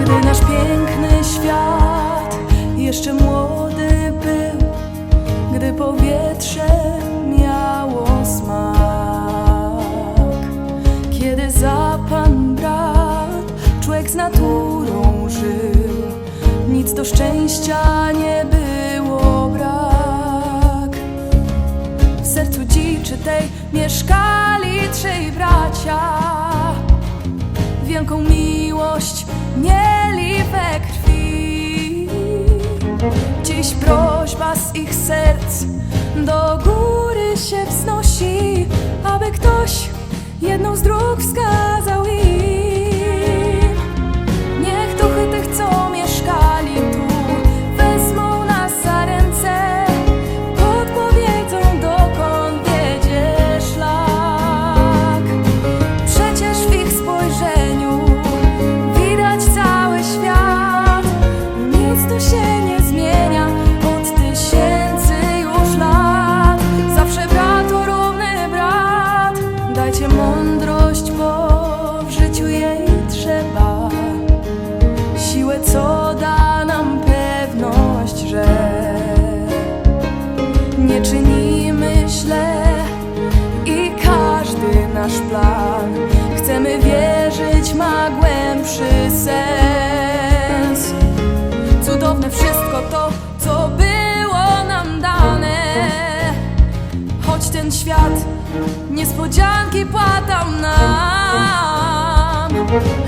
Gdy nasz piękny świat jeszcze młody był, gdy powietrze miało smak, kiedy za pan brat człowiek z naturą żył, nic do szczęścia nie było dziczy tej mieszkali trzej bracia wielką miłość mieli we krwi. Dziś prośba z ich serc do góry się wznosi, aby ktoś jedną z dróg wskazał czynimy źle i każdy nasz plan chcemy wierzyć ma głębszy sens. Cudowne wszystko to, co było nam dane, choć ten świat niespodzianki płatał nam.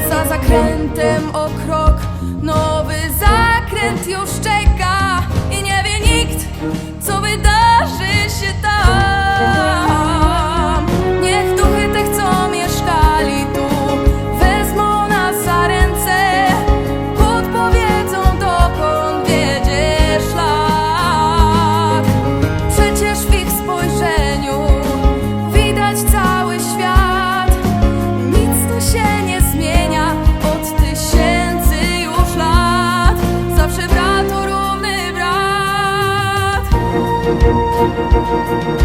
Za zakrętem o krok, nowy zakręt już czeka 啊